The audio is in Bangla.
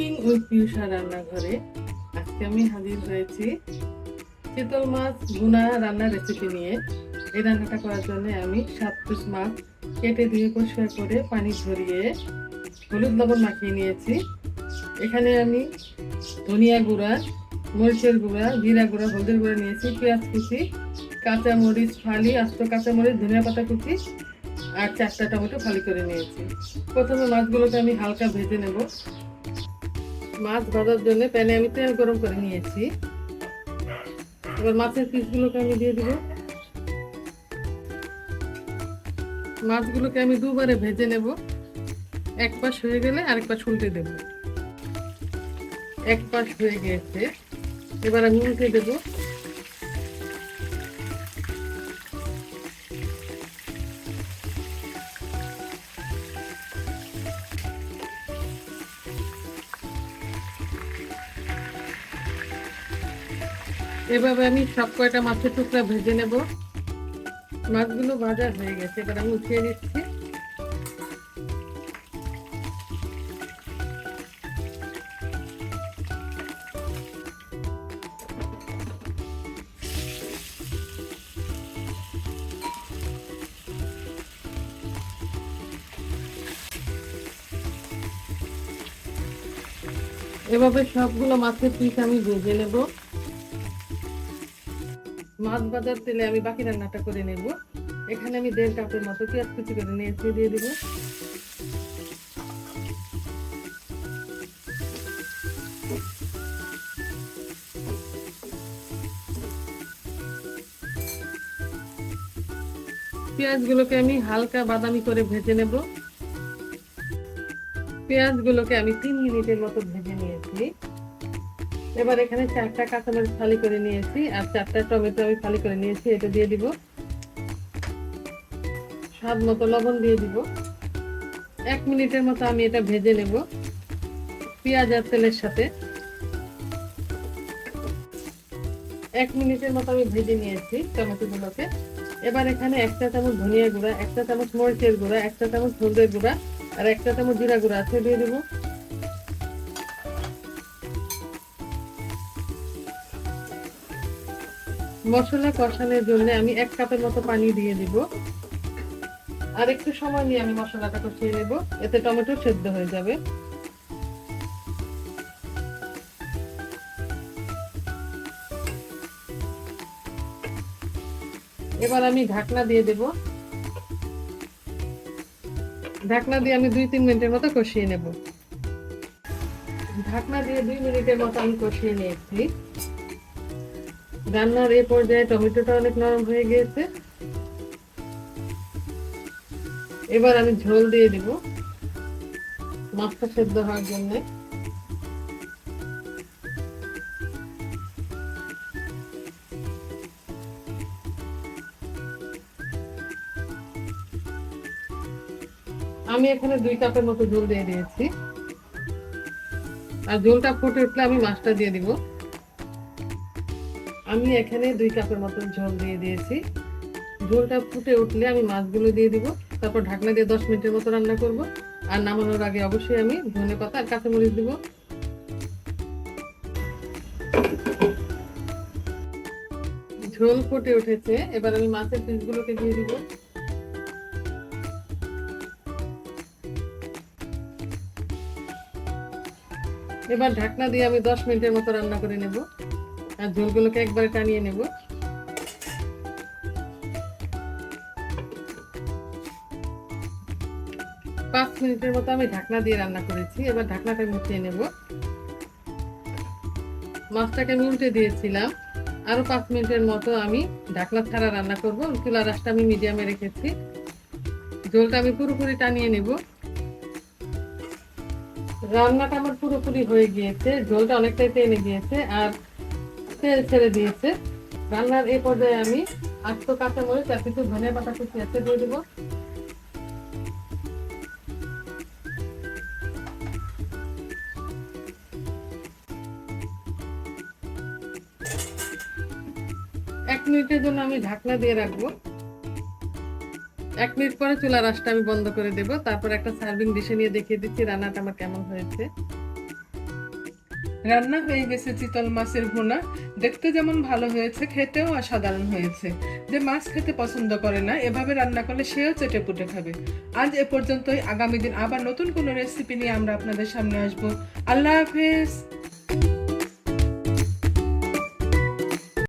কুকিং উইথ পিউষা রান্নাঘরে আজকে আমি হাজির হয়েছি চিতল মাছ গুনা রান্নার রেসিপি নিয়ে। এই রান্নাটা করার জন্য আমি সাত পিস মাছ কেটে ধুয়ে পরিষ্কার করে পানি ঝরিয়ে হলুদ লবণ মাখিয়ে নিয়েছি। এখানে আমি ধনিয়া গুঁড়া, মরিচের গুঁড়া, জিরা গুঁড়া, হলদের গুঁড়া নিয়েছি, পেঁয়াজ কুচি, কাঁচা মরিচ, ফালি, আস্ত কাঁচা মরিচ, ধনিয়া পাতা কুচি আর চারটা টমেটো ফালি করে নিয়েছি। প্রথমে মাছগুলোকে আমি হালকা ভেজে নেব। মাছ ভাজার জন্য প্যানে আমি তেল গরম করে নিয়েছি। এবার মাছের পিসগুলোকে আমি দিয়ে দিব। মাছগুলোকে আমি দুবারে ভেজে নেব। এক পাশ হয়ে গেলে আরেক পাশ উল্টে দেব। এক পাশ হয়ে গেছে। এবার আমি উল্টে দেবো। এভাবে আমি সব কয়টা মাছের টুকরা ভেজে নেব। মাছগুলো ভাজা হয়ে গেছে, এবার আমি উঠিয়ে নিচ্ছি। এভাবে সবগুলো মাছের পিস আমি ভেজে নেব। মাছ ভাজার তেলে আমি বাকি রান্নাটা করে নেব। এখানে আমি দেড় কাপের মতো পেঁয়াজ কুচি করে নিয়েছি, দিয়ে দিব। পেঁয়াজগুলোকে আমি হালকা বাদামি করে ভেজে নেব। পেঁয়াজগুলোকে আমি তিন মিনিটের মতো ভেজে নিয়েছি। এবার এখানে চারটা কাঁচামরিচ ফালি করে নিয়েছি, আর চারটা টমেটো আমি ফালি করে নিয়েছি, এটা দিয়ে দিব। স্বাদ মতো লবণ দিয়ে দিব। এক মিনিটের মতো আমি এটা ভেজে নেব পেঁয়াজ আর তেলের সাথে। এক মিনিটের মতো আমি ভেজে নিয়েছি টমেটোগুলোকে। এবার এখানে একটা চামচ ধনিয়া গুঁড়া, একটা চামচ মরিচের গুঁড়া, একটা চামচ হলদের গুঁড়া, আর একটা চামচ জিরা গুঁড়া আছে, দিয়ে দেবো। মশলা কষানোর জন্য আমি এক কাপের মতো পানি দিয়ে দিব। আর একটু সময় নিয়ে আমি মশলাটা কষিয়ে নেব, এতে টমেটো সেদ্ধ হয়ে যাবে। এবার আমি ঢাকনা দিয়ে দেব। ঢাকনা দিয়ে আমি দুই তিন মিনিটের মতো কষিয়ে নেব। ঢাকনা দিয়ে দুই মিনিটের মতো আমি কষিয়ে নিয়েছি। রান্নার এই পর্যায়ে টমেটোটা অনেক নরম হয়ে গিয়েছে। এবার আমি ঝোল দিয়ে দিব মাছটা সেদ্ধ হওয়ার জন্য। আমি এখানে দুই কাপের মতো ঝোল দিয়ে দিয়েছি। আর ঝোলটা ফুটে উঠলে আমি মাছটা দিয়ে দিব। আমি এখানে দুই কাপের মতন ঝোল দিয়ে দিয়েছি। ঝোলটা ফুটে উঠলে আমি মাছগুলো দিয়ে দিব। তারপর ঢাকনা দিয়ে দশ মিনিটের মতো রান্না করব। আর নামানোর আগে অবশ্যই আমি ধনে পাতা আর কাঁচামরিচ দিব। ঝোল ফুটে উঠেছে। এবার আমি মাছের পিসগুলোকে দিয়ে দিব। এবার ঢাকনা দিয়ে আমি দশ মিনিটের মতো রান্না করে নেব। আর ঝোলগুলোকে একবারে টানিয়ে নেব। পাঁচ মিনিটের মতো আমি ঢাকনা দিয়ে রান্না করেছি, এবার ঢাকনাটা মুছিয়ে নেব। মাছটাকে আমি উল্টে দিয়েছিলাম। আরও পাঁচ মিনিটের মতো আমি ঢাকনা ছাড়া রান্না করব। চুলা রাসটা আমি মিডিয়ামে রেখেছি। ঝোলটা আমি পুরোপুরি টানিয়ে নেব। রান্নাটা আমার পুরোপুরি হয়ে গিয়েছে। ঝোলটা অনেকটাই টেনে গিয়েছে। আর তেল ছেড়ে দিয়েছে। রান্নার এই পর্যায়ে আমি আস্ত কাঁচা মরিচ আর কিছু ধনিয়া পাতা কুচি আছে দিয়ে দেবো। এক মিনিটের জন্য আমি ঢাকনা দিয়ে রাখব। এক মিনিট পরে চুলা রাসটা আমি বন্ধ করে দেব। তারপর একটা সার্ভিং ডিশে নিয়ে দেখিয়ে দিচ্ছি রান্নাটা আমার কেমন হয়েছে। রান্না হয়ে গেছে চিতল মাছের ভুনা। দেখতে যেমন ভালো হয়েছে, খেতেও অসাধারণ হয়েছে। যে মাছ খেতে পছন্দ করে না, এভাবে রান্না করলে সেও চেটে পুটে খাবে। আজ এ পর্যন্তই। আগামী দিন আবার নতুন কোনো রেসিপি নিয়ে আমরা আপনাদের সামনে আসব। আল্লাহ হাফেজ।